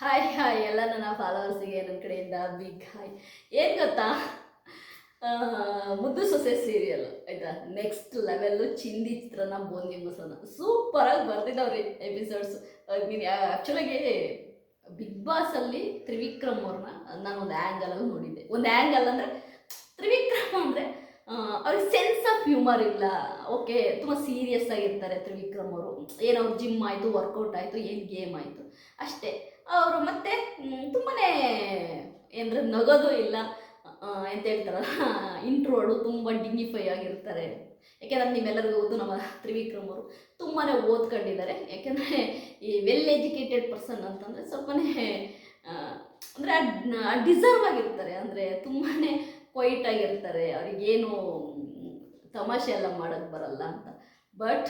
Hi hi ಎಲ್ಲ ನನ್ನ ಫಾಲೋವರ್ಸಿಗೆ ನನ್ನ ಕಡೆಯಿಂದ ಬಿಗ್ ಹಾಯ್ ಏನು ಗೊತ್ತಾ? ಮುದ್ದು ಸೊಸೆ ಸೀರಿಯಲ್ ಆಯ್ತಾ? ನೆಕ್ಸ್ಟ್ ಲೆವೆಲ್ಲು ಚಿಂದಿ ಚಿತ್ರನ ಬೋಂದಿ ಸೂಪರ್ ಸೂಪರಾಗಿ ಬರ್ತಿದ್ದಾವ್ರಿ ಎಪಿಸೋಡ್ಸ್ ನೀನು ಆ್ಯಕ್ಚುಲಾಗಿ ಬಿಗ್ ಬಾಸಲ್ಲಿ ತ್ರಿವಿಕ್ರಮ್ ಅವ್ರನ್ನ ನಾನು ಒಂದು ಆ್ಯಂಗಲಲ್ಲಿ ನೋಡಿದ್ದೆ. ಒಂದು ಆ್ಯಂಗಲ್ ಅಂದರೆ, ತ್ರಿವಿಕ್ರಮ್ ಅಂದರೆ ಅವ್ರಿಗೆ ಸೆನ್ಸ್ ಆಫ್ ಹ್ಯೂಮರ್ ಇಲ್ಲ. ಓಕೆ ತುಂಬ ಸೀರಿಯಸ್ ಆಗಿರ್ತಾರೆ ತ್ರಿವಿಕ್ರಮ್ ಅವರು. ಏನೋ ಜಿಮ್ ಆಯಿತು ವರ್ಕೌಟ್ ಆಯಿತು, ಏನು ಗೇಮ್ ಆಯಿತು. ಅಷ್ಟೇ. ಅವರು ಮತ್ತೆ ತುಂಬಾ ಏನಂದ್ರೆ ನಗೋದು ಇಲ್ಲ ಎಂತ ಹೇಳ್ತಾರಲ್ಲ, ಇಂಟ್ರೋಡು ತುಂಬ ಡಿಗ್ನಿಫೈ ಆಗಿರ್ತಾರೆ. ಯಾಕೆಂದ್ರೆ ನಿಮ್ಮೆಲ್ಲರಿಗೂ ಗೊತ್ತು, ನಮ್ಮ ತ್ರಿವಿಕ್ರಮ್ ಅವರು ತುಂಬಾ ಓದ್ಕೊಂಡಿದ್ದಾರೆ. ಯಾಕೆಂದರೆ ಈ ವೆಲ್ ಎಜುಕೇಟೆಡ್ ಪರ್ಸನ್ ಅಂತಂದರೆ ಸ್ವಲ್ಪನೇ ಅಂದರೆ ಡಿಸರ್ವ್ ಆಗಿರ್ತಾರೆ. ಅಂದರೆ ತುಂಬಾ ಕ್ವೈಟ್ ಆಗಿರ್ತಾರೆ. ಅವ್ರಿಗೇನು ತಮಾಷೆ ಎಲ್ಲ ಮಾಡೋಕ್ಕೆ ಬರಲ್ಲ ಅಂತ. ಬಟ್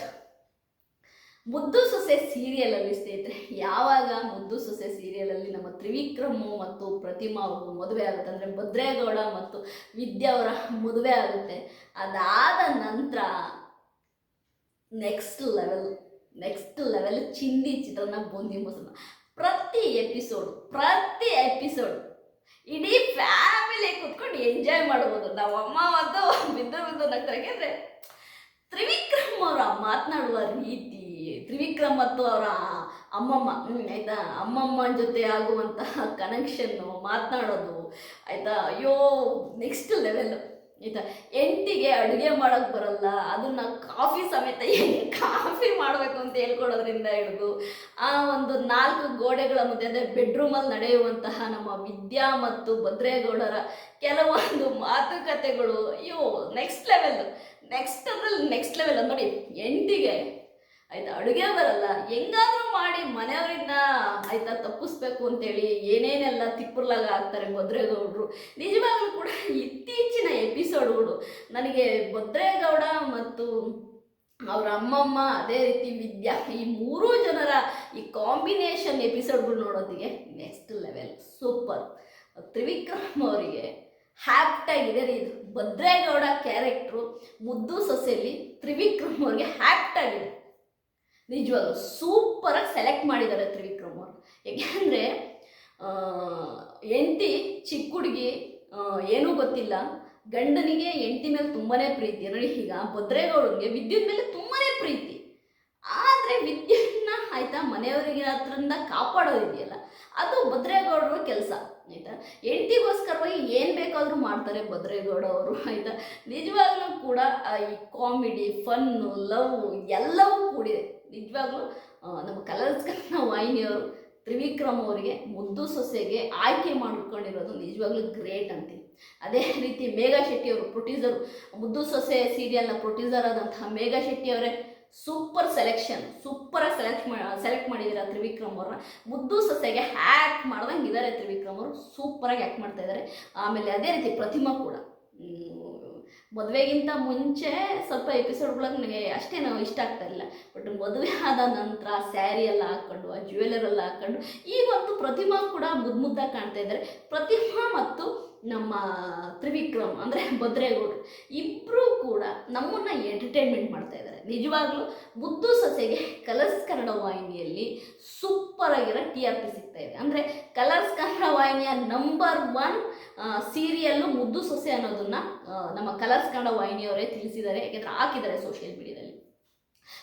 ಮುದ್ದು ಸೊಸೆ ಸೀರಿಯಲಲ್ಲಿ ಸ್ನೇಹಿತರೆ, ಯಾವಾಗ ಮುದ್ದು ಸೊಸೆ ಸೀರಿಯಲಲ್ಲಿ ನಮ್ಮ ತ್ರಿವಿಕ್ರಮು ಮತ್ತು ಪ್ರತಿಮಾ ಅವರು ಮದುವೆ ಆಗುತ್ತೆ ಅಂದರೆ ಭದ್ರೇಗೌಡ ಮತ್ತು ವಿದ್ಯಾ ಅವರ ಮದುವೆ ಆಗುತ್ತೆ. ಅದಾದ ನಂತರ ನೆಕ್ಸ್ಟ್ ಲೆವೆಲ್ ನೆಕ್ಸ್ಟ್ ಲೆವೆಲ್ ಚಿಂದಿ ಚಿತ್ರನ ಬೂಂದಿ ಮೊಸರನ್ನ ಪ್ರತಿ ಎಪಿಸೋಡ್ ಪ್ರತಿ ಎಪಿಸೋಡ್ ಇಡೀ ಫ್ಯಾಮಿಲಿ ಕುತ್ಕೊಂಡು ಎಂಜಾಯ್ ಮಾಡ್ಬೋದು. ನಾವು ಅಮ್ಮ ಮತ್ತು ಬಿದ್ದು ಬಿದ್ದು ನಗ್ತಾರೆ. ಯಾಕೆಂದರೆ ತ್ರಿವಿಕ್ರಮ್ ಅವರ ಮಾತನಾಡುವ ರೀತಿ ತ್ರಿವಿಕ್ರಮ್ ಮತ್ತು ಅವರ ಅಮ್ಮಮ್ಮ ಆಯ್ತಾ? ಅಮ್ಮಮ್ಮನ ಜೊತೆ ಆಗುವಂತಹ ಕನೆಕ್ಷನ್ನು ಮಾತನಾಡೋದು, ಆಯಿತಾ? ಅಯ್ಯೋ ನೆಕ್ಸ್ಟ್ ಲೆವೆಲ್ಲು ಆಯಿತಾ? ಎಂಟಿಗೆ ಅಡುಗೆ ಮಾಡೋಕ್ಕೆ ಬರಲ್ಲ, ಅದನ್ನ ಕಾಫಿ ಸಮೇತ ಹೆಂಗೆ ಕಾಫಿ ಮಾಡಬೇಕು ಅಂತ ಹೇಳ್ಕೊಡೋದ್ರಿಂದ ಹಿಡಿದು, ಆ ಒಂದು ನಾಲ್ಕು ಗೋಡೆಗಳ ಮಧ್ಯೆ, ಅಂದರೆ ಬೆಡ್ರೂಮಲ್ಲಿ ನಡೆಯುವಂತಹ ನಮ್ಮ ವಿದ್ಯಾ ಮತ್ತು ಭದ್ರೇಗೌಡರ ಕೆಲವೊಂದು ಮಾತುಕತೆಗಳು, ಅಯ್ಯೋ ನೆಕ್ಸ್ಟ್ ಲೆವೆಲ್ ನೆಕ್ಸ್ಟ್ ಅದ್ರಲ್ಲಿ ನೆಕ್ಸ್ಟ್ ಲೆವೆಲ್ ನೋಡಿ, ಎಂಟಿಗೆ ಅಡುಗೆ ಬರಲ್ಲ ಹೆಂಗಾದ್ರೂ ಮಾಡಿ ಮನೆಯವರಿಂದ ಆಯ್ತಾ ತಪ್ಪಿಸ್ಬೇಕು ಅಂತೇಳಿ ಏನೇನೆಲ್ಲ ತಿಪ್ಪರ್ಲಾಗ ಆಗ್ತಾರೆ ಭದ್ರೇಗೌಡರು. ನಿಜವಾಗ್ಲೂ ಕೂಡ ಇತ್ತೀಚಿನ ಎಪಿಸೋಡ್ಗಳು ನನಗೆ ಭದ್ರೇಗೌಡ ಮತ್ತು ಅವ್ರ ಅಮ್ಮಮ್ಮ ಅದೇ ರೀತಿ ವಿದ್ಯಾ ಈ ಮೂರೂ ಜನರ ಈ ಕಾಂಬಿನೇಷನ್ ಎಪಿಸೋಡ್ಗಳು ನೋಡೋದಿಗೆ ನೆಕ್ಸ್ಟ್ ಲೆವೆಲ್ ಸೂಪರ್ ತ್ರಿವಿಕ್ರಮ್ ಅವರಿಗೆ ಹ್ಯಾಪ್ಟ್ ಆಗಿದೆ ರೀ ಇದು ಭದ್ರೇಗೌಡ ಕ್ಯಾರೆಕ್ಟ್ರು ಮುದ್ದು ಸೊಸೆಯಲ್ಲಿ ತ್ರಿವಿಕ್ರಮ್ ಅವ್ರಿಗೆ ಹ್ಯಾಪ್ಟ್ ಆಗಿದೆ. ನಿಜವಾಗ್ಲು ಸೂಪರಾಗಿ ಸೆಲೆಕ್ಟ್ ಮಾಡಿದ್ದಾರೆ ತ್ರಿವಿಕ್ರಮ್ ಯಾಕೆಂದರೆ ಎಂಟಿ ಚಿಕ್ಕ ಹುಡುಗಿ ಏನೂ ಗೊತ್ತಿಲ್ಲ. ಗಂಡನಿಗೆ ಎಂಟಿ ಮೇಲೆ ತುಂಬಾ ಪ್ರೀತಿ. ನೋಡಿ ಈಗ ಭದ್ರೇಗೌಡನಿಗೆ ವಿದ್ಯುತ್ ಮೇಲೆ ತುಂಬಾ ಪ್ರೀತಿ. ಆದರೆ ವಿದ್ಯುತ್ನ ಆಯ್ತಾ ಮನೆಯವರಿಗೆ ಹತ್ರದಿಂದ ಕಾಪಾಡೋದಿದೆಯಲ್ಲ, ಅದು ಭದ್ರೇಗೌಡರ ಕೆಲಸ. ಆಯ್ತಾ ಹೆಂಡತಿಗೋಸ್ಕರವಾಗಿ ಏನು ಬೇಕಾದರೂ ಮಾಡ್ತಾರೆ ಭದ್ರೇಗೌಡ ಅವರು. ಆಯಿತಾ ನಿಜವಾಗ್ಲೂ ಕೂಡ ಈ ಕಾಮಿಡಿ ಫನ್ನು ಲವ್ ಎಲ್ಲವೂ ಕೂಡಿದೆ ನಿಜವಾಗ್ಲೂ ನಮ್ಮ ಕಲರ್ಸ್ ಕನ್ನ ವಾಹಿನಿಯವರು ತ್ರಿವಿಕ್ರಮ್ ಅವರಿಗೆ ಮುದ್ದು ಸೊಸೆಗೆ ಆಯ್ಕೆ ಮಾಡಿಕೊಂಡಿರೋದು ನಿಜವಾಗ್ಲೂ ಗ್ರೇಟ್ ಅಂತೀನಿ ಅದೇ ರೀತಿ ಮೇಘಾ ಶೆಟ್ಟಿ ಅವರು ಪ್ರೊಡ್ಯೂಸರು, ಮುದ್ದು ಸೊಸೆ ಸೀರಿಯಲ್ನ ಪ್ರೊಡ್ಯೂಸರ್ ಆದಂತಹ ಮೇಘಾ ಶೆಟ್ಟಿ ಅವರೇ ಸೂಪರ್ ಸೆಲೆಕ್ಷನ್ ಸೂಪರಾಗಿ ಸೆಲೆಕ್ಟ್ ಮಾ ಸೆಲೆಕ್ಟ್ ಮಾಡಿದ್ದೀರಾ ತ್ರಿವಿಕ್ರಮ್ ಅವ್ರನ್ನ. ಮುದ್ದು ಸಸ್ಯಗೆ ಹ್ಯಾಕ್ ಮಾಡ್ದಂಗೆ ಇದ್ದಾರೆ ತ್ರಿವಿಕ್ರಮ್ ಅವರು. ಸೂಪರಾಗಿ ಆ್ಯಕ್ಟ್ ಮಾಡ್ತಾ ಇದ್ದಾರೆ ಆಮೇಲೆ ಅದೇ ರೀತಿ ಪ್ರತಿಮಾ ಕೂಡ. ಮದುವೆಗಿಂತ ಮುಂಚೆ ಸ್ವಲ್ಪ ಎಪಿಸೋಡ್ಗಳಾಗ ನನಗೆ ಅಷ್ಟೇನು ಇಷ್ಟ ಆಗ್ತಾ ಇಲ್ಲ. ಬಟ್ ಮದುವೆ ಆದ ನಂತರ ಸ್ಯಾರಿ ಎಲ್ಲ ಹಾಕ್ಕೊಂಡು ಆ ಜ್ಯುವೆಲರ್ ಎಲ್ಲ ಹಾಕ್ಕೊಂಡು ಈಗಂತೂ ಪ್ರತಿಮಾ ಕೂಡ ಮುದ್ದು ಮುದ್ದಾಗಿ ಕಾಣ್ತಾ ಇದ್ದಾರೆ ಪ್ರತಿಮಾ ಮತ್ತು ನಮ್ಮ ತ್ರಿವಿಕ್ರಮ್ ಅಂದರೆ ಭದ್ರೇಗೌಡರು ಇಬ್ಬರೂ ಕೂಡ ನಮ್ಮನ್ನು ಎಂಟರ್ಟೈನ್ಮೆಂಟ್ ಮಾಡ್ತಾ ಇದ್ದಾರೆ ನಿಜವಾಗ್ಲೂ ಮುದ್ದು ಸೊಸೆಗೆ ಕಲರ್ಸ್ ಕನ್ನಡ ವಾಹಿನಿಯಲ್ಲಿ ಸೂಪರ್ ಆಗಿರೋ ಟಿ ಆರ್ ಪಿ ಸಿಗ್ತಾ ಇದೆ. ಅಂದರೆ ಕಲರ್ಸ್ ಕನ್ನಡ ವಾಹಿನಿಯ ನಂಬರ್ ಒನ್ ಸೀರಿಯಲ್ಲು ಮುದ್ದು ಸೊಸೆ ಅನ್ನೋದನ್ನ ನಮ್ಮ ಕಲರ್ಸ್ ಕನ್ನಡ ವಾಹಿನಿಯವರೇ ತಿಳಿಸಿದ್ದಾರೆ. ಯಾಕೆಂದರೆ ಹಾಕಿದ್ದಾರೆ ಸೋಷಿಯಲ್ ಮೀಡಿಯಾದಲ್ಲಿ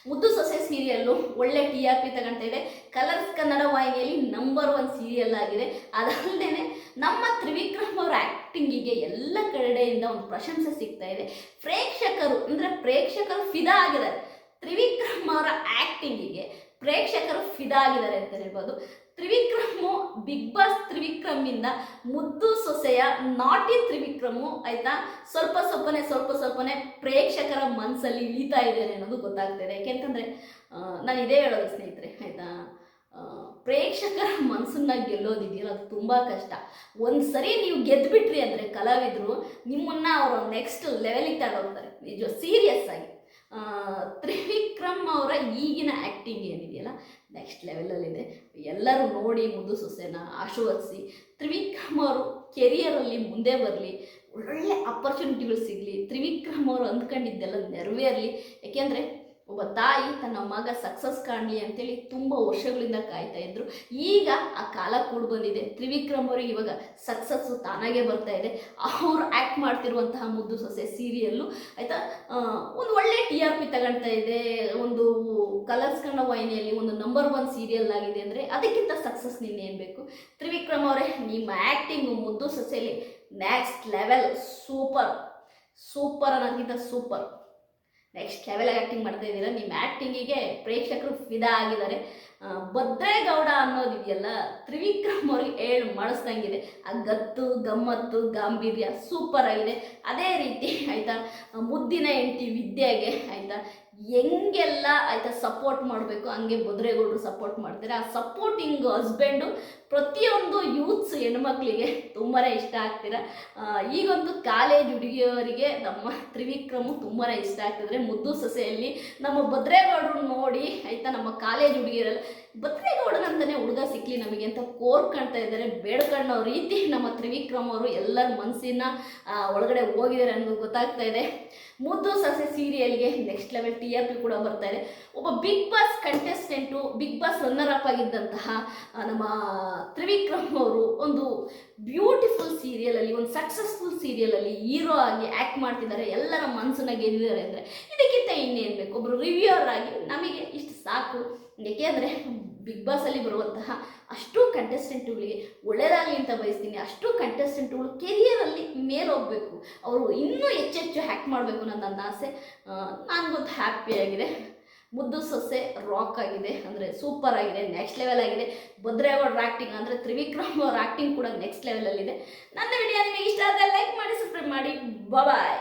ಮುದ್ದು ಸೊಸೆ ಸೀರಿಯಲ್ಲು, ಒಳ್ಳೆ ಟಿ ಆರ್ ಪಿ ತಗೊಳ್ತಾ ಕಲರ್ಸ್ ಕನ್ನಡ ವಾಹಿನಿಯಲ್ಲಿ ನಂಬರ್ ಒನ್ ಸೀರಿಯಲ್ ಆಗಿದೆ. ಅದಲ್ಲದೆ ನಮ್ಮ ತ್ರಿವಿಕ್ರಮ್ ಅವರ ಆ್ಯಕ್ಟಿಂಗಿಗೆ ಎಲ್ಲ ಕಡೆಯಿಂದ ಒಂದು ಪ್ರಶಂಸೆ ಸಿಗ್ತಾ ಇದೆ. ಪ್ರೇಕ್ಷಕರು, ಅಂದರೆ ಪ್ರೇಕ್ಷಕರು ಫಿದಾ ಆಗಿದ್ದಾರೆ. ತ್ರಿವಿಕ್ರಮ್ ಅವರ ಆ್ಯಕ್ಟಿಂಗಿಗೆ ಪ್ರೇಕ್ಷಕರು ಫಿದಾ ಆಗಿದ್ದಾರೆ ಅಂತ ಹೇಳ್ಬೋದು. ತ್ರಿವಿಕ್ರಮು ಬಿಗ್ ಬಾಸ್ ತ್ರಿವಿಕ್ರಮಿಂದ ಮುದ್ದು ಸೊಸೆಯ ನಾಟಿ ತ್ರಿವಿಕ್ರಮು, ಆಯ್ತಾ? ಸ್ವಲ್ಪ ಸ್ವಲ್ಪನೇ ಸ್ವಲ್ಪ ಸ್ವಲ್ಪನೇ ಪ್ರೇಕ್ಷಕರ ಮನಸ್ಸಲ್ಲಿ ಇಳಿತಾ ಇದ್ದೇನೆ ಅನ್ನೋದು ಗೊತ್ತಾಗ್ತಿದೆ. ಯಾಕೆಂತಂದರೆ ನಾನು ಇದೇ ಹೇಳೋದು ಸ್ನೇಹಿತರೆ, ಆಯಿತಾ? ಪ್ರೇಕ್ಷಕರ ಮನಸ್ಸನ್ನ ಗೆಲ್ಲೋದಿದೆಯಲ್ಲ ಅದು ತುಂಬ ಕಷ್ಟ. ಒಂದು ಸರಿ ನೀವು ಗೆದ್ದುಬಿಟ್ರಿ ಅಂದರೆ ಕಲಾವಿದರು ನಿಮ್ಮನ್ನು ಅವರು ನೆಕ್ಸ್ಟ್ ಲೆವೆಲಿಗೆ ತಗೊಂಡೋಗ್ತಾರೆ. ನಿಜ ಸೀರಿಯಸ್ ಆಗಿ. ತ್ರಿವಿಕ್ರಮ್ ಅವರ ಈಗಿನ ಆ್ಯಕ್ಟಿಂಗ್ ಏನಿದೆಯಲ್ಲ ನೆಕ್ಸ್ಟ್ ಲೆವೆಲಲ್ಲಿದೆ ಎಲ್ಲರೂ ನೋಡಿ ಮುದ್ದು ಸೊಸೆನ ಆಶೀರ್ವದಿಸಿ, ತ್ರಿವಿಕ್ರಮ್ ಅವರು ಕೆರಿಯರಲ್ಲಿ ಮುಂದೆ ಬರಲಿ ಒಳ್ಳೆ ಅಪರ್ಚುನಿಟಿಗಳು ಸಿಗಲಿ, ತ್ರಿವಿಕ್ರಮ್ ಅವರು ಅಂದ್ಕೊಂಡಿದ್ದೆಲ್ಲ ನೆರವೇರಲಿ. ಯಾಕೆಂದರೆ ಒಬ್ಬ ತಾಯಿ ತನ್ನ ಮಗ ಸಕ್ಸಸ್ ಕಾಣಲಿ ಅಂತೇಳಿ ತುಂಬ ವರ್ಷಗಳಿಂದ ಕಾಯ್ತಾ ಇದ್ರು. ಈಗ ಆ ಕಾಲ ಕೂಡ ಬಂದಿದೆ. ತ್ರಿವಿಕ್ರಮ್ ಅವರಿಗೆ ಇವಾಗ ಸಕ್ಸಸ್ಸು ತಾನಾಗೆ ಬರ್ತಾ ಇದೆ. ಅವರು ಆ್ಯಕ್ಟ್ ಮಾಡ್ತಿರುವಂತಹ ಮುದ್ದು ಸೊಸೆ ಸೀರಿಯಲ್ಲು ಆಯಿತಾ? ಒಂದು ಒಳ್ಳೆ ಟಿ ಆರ್ ಪಿ ತಗೊಳ್ತಾ ಇದೆ, ಒಂದು ಕಲರ್ಸ್ ಕನ್ನಡ ವಾಹಿನಿಯಲ್ಲಿ ಒಂದು ನಂಬರ್ ಒನ್ ಸೀರಿಯಲ್ ಆಗಿದೆ ಅಂದರೆ ಅದಕ್ಕಿಂತ ಸಕ್ಸಸ್ ನಿನ್ನೇನು ಬೇಕು? ತ್ರಿವಿಕ್ರಮ್ ಅವರೇ, ನಿಮ್ಮ ಆ್ಯಕ್ಟಿಂಗು ಮುದ್ದು ಸೊಸೆಯಲ್ಲಿ ನೆಕ್ಸ್ಟ್ ಲೆವೆಲ್ ಸೂಪರ್ ಸೂಪರ್ ಅನ್ನೋದಕ್ಕಿಂತ ಸೂಪರ್ ನೆಕ್ಸ್ಟ್ ಲೆವೆಲ್ ಆ್ಯಕ್ಟಿಂಗ್ ಮಾಡ್ತಾ ಇದ್ದೀರಾ. ನಿಮ್ಮ ಆ್ಯಕ್ಟಿಂಗಿಗೆ ಪ್ರೇಕ್ಷಕರು ಫಿದಾ ಆಗಿದ್ದಾರೆ. ಆ, ಭದ್ರೇಗೌಡ ಅನ್ನೋದಿದೆಯಲ್ಲ ತ್ರಿವಿಕ್ರಮ್ ಅವ್ರಿಗೆ ಏಳು ಮಾಡಿಸ್ದಂಗಿದೆ. ಆ ಗತ್ತು ಗಮ್ಮತ್ತು ಗಾಂಭೀರ್ಯ ಸೂಪರ್ ಆಗಿದೆ. ಅದೇ ರೀತಿ ಆಯಿತಾ ಮುದ್ದಿನ ಹೆಂಡತಿ ವಿದ್ಯೆಗೆ ಆಯಿತಾ ಹೆಂಗೆಲ್ಲ ಆಯಿತಾ ಸಪೋರ್ಟ್ ಮಾಡಬೇಕು ಹಂಗೆ ಬದ್ರೇಗೌಡರು ಸಪೋರ್ಟ್ ಮಾಡ್ತಾರೆ. ಆ ಸಪೋರ್ಟಿಂಗ್ ಹಸ್ಬೆಂಡು ಪ್ರತಿಯೊಂದು ಯೂತ್ಸ್ ಹೆಣ್ಮಕ್ಳಿಗೆ ತುಂಬಾ ಇಷ್ಟ ಆಗ್ತೀರ? ಈಗೊಂದು ಕಾಲೇಜ್ ಹುಡುಗಿಯವರಿಗೆ ನಮ್ಮ ತ್ರಿವಿಕ್ರಮು ತುಂಬಾ ಇಷ್ಟ ಆಗ್ತಿದ್ರೆ ಮುದ್ದು ಸೊಸೆಯಲ್ಲಿ ನಮ್ಮ ಭದ್ರೇಗೌಡರು ನೋಡಿ ಆಯಿತಾ ನಮ್ಮ ಕಾಲೇಜ್ ಹುಡುಗಿಯರೆಲ್ಲ ಭದ್ರೇಗೌಡನಂತಲೇ ಹುಡುಗ ಸಿಕ್ಕಲಿ ನಮಗೆ ಅಂತ ಕೋರ್ಕೊಳ್ತಾ ಇದ್ದಾರೆ. ಬೇಡ್ಕೊಳ್ಳೋ ರೀತಿ ನಮ್ಮ ತ್ರಿವಿಕ್ರಮ್ ಅವರು ಎಲ್ಲರ ಮನಸ್ಸಿನ ಒಳಗಡೆ ಹೋಗಿದ್ದಾರೆ ಅನ್ನೋದು ಗೊತ್ತಾಗ್ತಾ ಇದೆ. ಮುದ್ದು ಸಸೆ ಸೀರಿಯಲ್ಗೆ next level T R P ಕೂಡ ಬರ್ತಾ ಇದೆ. ಒಬ್ಬ Bigg Boss contestant Bigg Boss runner up ಆಗಿದ್ದಂತಹ ನಮ್ಮ ತ್ರಿವಿಕ್ರಮ್ ಅವರು ಒಂದು ಬ್ಯೂಟಿಫುಲ್ ಸೀರಿಯಲಲ್ಲಿ ಒಂದು ಸಕ್ಸಸ್ಫುಲ್ ಸೀರಿಯಲಲ್ಲಿ ಹೀರೋ ಆಗಿ ಆ್ಯಕ್ಟ್ ಮಾಡ್ತಿದ್ದಾರೆ. ಎಲ್ಲರ ಮನಸ್ಸನ್ನ ಗೆದ್ದಿದ್ದಾರೆ ಅಂದರೆ ಇದಕ್ಕಿಂತ ಇನ್ನೇನು ಬೇಕು? ಒಬ್ಬರು ರಿವ್ಯೂವರ್ ಆಗಿ ನಮಗೆ ಇಷ್ಟು ಸಾಕು. ಏಕೆಂದರೆ ಬಿಗ್ ಬಾಸಲ್ಲಿ ಬರುವಂತಹ ಅಷ್ಟು ಕಂಟೆಸ್ಟೆಂಟ್ಗಳಿಗೆ ಒಳ್ಳೆಯದಾಗಲಿ ಅಂತ ಬಯಸ್ತೀನಿ. ಅಷ್ಟು ಕಂಟೆಸ್ಟೆಂಟ್ಗಳು ಕೆರಿಯರಲ್ಲಿ ಮೇಲೆ ಹೋಗಬೇಕು ಅವರು ಇನ್ನೂ ಹೆಚ್ಚೆಚ್ಚು ಹ್ಯಾಕ್ ಮಾಡಬೇಕು ಅನ್ನೋ ನನ್ನ ಆಸೆ. ನನಗೊಂದು ಹ್ಯಾಪಿಯಾಗಿದೆ ಮುದ್ದು ಸೊಸೆ ರಾಕ್ ಆಗಿದೆ. ಅಂದರೆ ಸೂಪರ್ ಆಗಿದೆ. ನೆಕ್ಸ್ಟ್ ಲೆವೆಲ್ ಆಗಿದೆ. ಭದ್ರೇಗೌಡರ ಆ್ಯಕ್ಟಿಂಗ್ ಅಂದರೆ ತ್ರಿವಿಕ್ರಮ್ ಅವ್ರ ಆ್ಯಕ್ಟಿಂಗ್ ಕೂಡ ನೆಕ್ಸ್ಟ್ ಲೆವೆಲಲ್ಲಿದೆ ನನ್ನ ವಿಡಿಯೋ ನಿಮಗೆ ಇಷ್ಟ ಆದರೆ ಲೈಕ್ ಮಾಡಿ ಸಬ್ಸ್ಕ್ರೈಬ್ ಮಾಡಿ. ಬಾಯ್